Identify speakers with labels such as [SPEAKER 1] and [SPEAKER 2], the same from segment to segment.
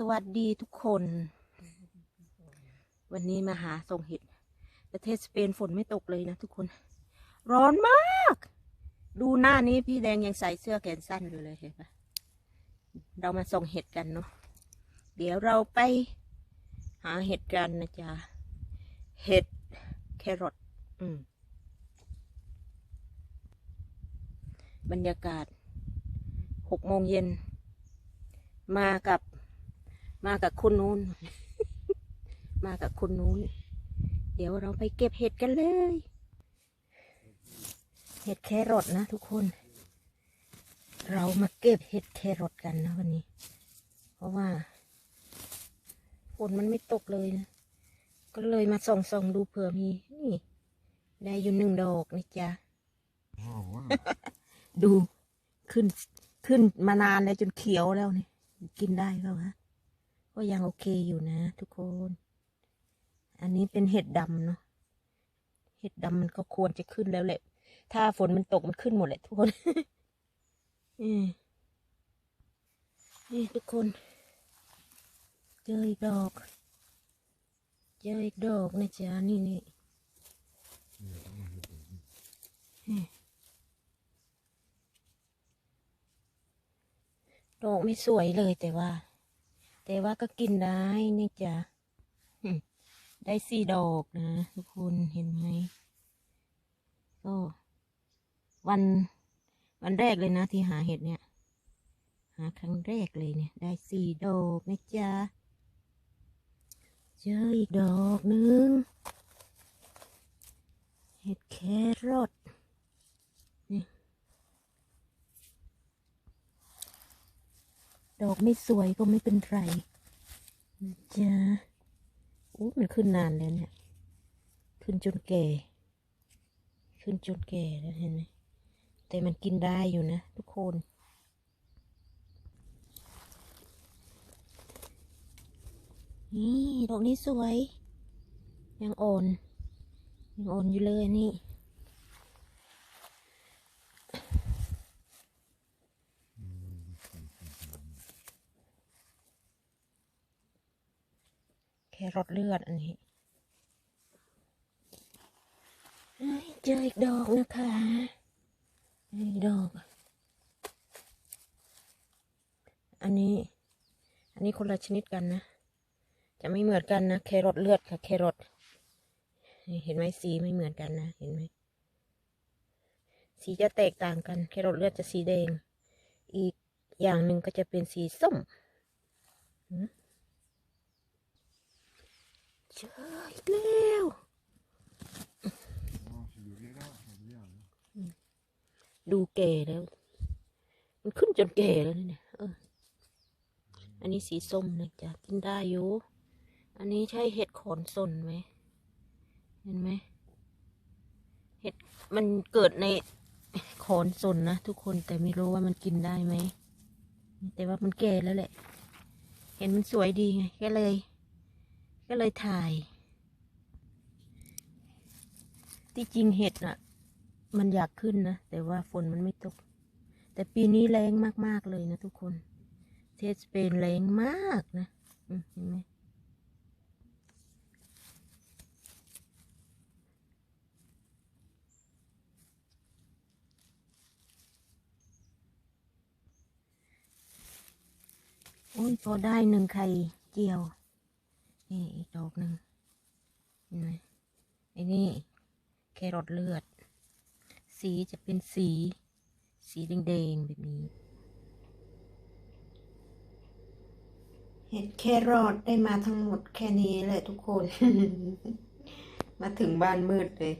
[SPEAKER 1] สวัสดีทุกคน วันนี้มาหาส่งเห็ด ประเทศสเปนฝนไม่ตกเลยนะทุกคน ร้อนมาก ดูหน้านี้พี่แดงยังใส่เสื้อแขนสั้นอยู่เลยเห็นปะเรามาส่งเห็ดกันเนาะเดี๋ยวเราไปหาเห็ดกันนะจ๊ะเห็ดแครอทอืมบรรยากาศหกโมงเย็นมากับ มากับคุณนู้น มากับคุณนู้น เดี๋ยวเราไปเก็บเห็ดกันเลย เห็ดแครอทนะทุกคน เรามาเก็บเห็ดแครอทกันนะวันนี้ เพราะว่าฝนมันไม่ตกเลยนะ ก็เลยมาส่องส่องๆดูเผื่อมี นี่ ได้อยู่หนึ่งดอกนะจ๊ะ
[SPEAKER 2] Oh, wow.
[SPEAKER 1] ดูขึ้นขึ้นมานานแล้วจนเขียวแล้วเนี่ยกินได้เปล่าวะ ก็ยังโอเคอยู่นะ ทุกคน อันนี้เป็นเห็ดดำเนาะ เห็ดดำมันก็ควรจะขึ้นแล้วแหละ ถ้าฝนมันตกมันขึ้นหมดแหละทุกคนนี่ทุกคน เจออีกดอก เจออีกดอกนะจ๊ะนี่นี่ดอกไม่สวยเลยแต่ว่า แต่ว่าก็กินได้นี่จ้ะได้สี่ดอกนะทุกคนเห็นไหมก็วันวันแรกเลยนะที่หาเห็ดเนี่ย หาครั้งแรกเลยเนี่ย ได้สี่ดอกนะจ๊ะเจออีกดอกหนึ่งเห็ดแครอท ดอกไม่สวยก็ไม่เป็นไรนะจ๊ะโอ้มันขึ้นนานแล้วเนี่ย ขึ้นจนแก่ ขึ้นจนแก่แล้วเห็นไหมแต่มันกินได้อยู่นะทุกคนนี่ดอกนี้สวย ยังอ่อน ยังอ่อนอยู่เลยนี่ แครอทเลือดอันนี้เจออีกดอกนะคะอีกดอก อันนี้ อันนี้คนละชนิดกันนะ จะไม่เหมือนกันนะแครอทเลือดค่ะแครอทเห็นไหมสีไม่เหมือนกันนะ เห็นไหมสีจะแตกต่างกัน แครอทเลือดจะสีแดง อีกอย่างหนึ่งก็จะเป็นสีส้ม เจออีกแล้วดูแก่แล้ว มันขึ้นจนแก่แล้วเนี่ยเอออันนี้สีส้มนะจ๊ะกินได้อยู่ อันนี้ใช่เห็ดขอนสนไหม เห็นไหม เห็ดมันเกิดในขอนสนนะทุกคนแต่ไม่รู้ว่ามันกินได้ไหม แต่ว่ามันแก่แล้วแหละ เห็นมันสวยดีไงก็เลย ก็เลยถ่าย ที่จริงเห็ดน่ะ มันอยากขึ้นนะ แต่ว่าฝนมันไม่ตก แต่ปีนี้แรงมาก ๆ เลยนะทุกคน เทศสเปนแรงมากนะเห็นไหมโอ้ยพอได้หนึ่งไข่เจียว นี่อีกดอกหนึ่งเห็นไหมไอ้นี่แครอทเลือด สีจะเป็นสี สีแดงๆแบบนี้ เห็ดแครอทได้มาทั้งหมดแค่นี้แหละทุกคน มาถึงบ้านมืดเลย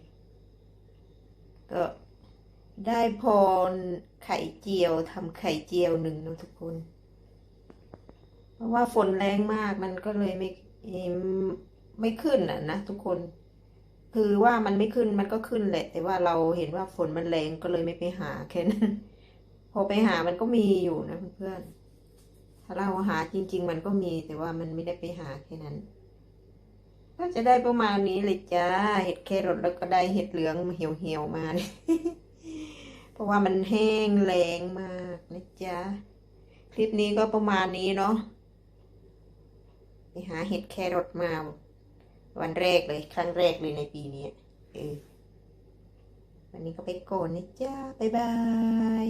[SPEAKER 1] ก็ได้พรไข่เจียวทำไข่เจียวหนึ่งนะทุกคน เพราะว่าฝนแรงมากมันก็เลยไม่ ไม่ขึ้นอะนะทุกคน คือว่ามันไม่ขึ้นมันก็ขึ้นแหละ แต่ว่าเราเห็นว่าฝนมันแรงก็เลยไม่ไปหาแค่นั้นพอไปหามันก็มีอยู่นะเพื่อนถ้าเราหาจริง ๆ มันก็มีแต่ว่ามันไม่ได้ไปหาแค่นั้นก็จะได้ประมาณนี้เลยจ้าเห็ดแครอทแล้วก็ได้เห็ดเหลืองเหี่ยวๆมาเนี่ยเพราะว่ามันแห้งแรงมากนะจ๊ะคลิปนี้ก็ประมาณนี้เนาะ หาเห็ดแครอทมา วันแรกเลยครั้งแรกเลยในปีนี้เออวันนี้ก็ไปก่อนนะจ้า บ๊ายบาย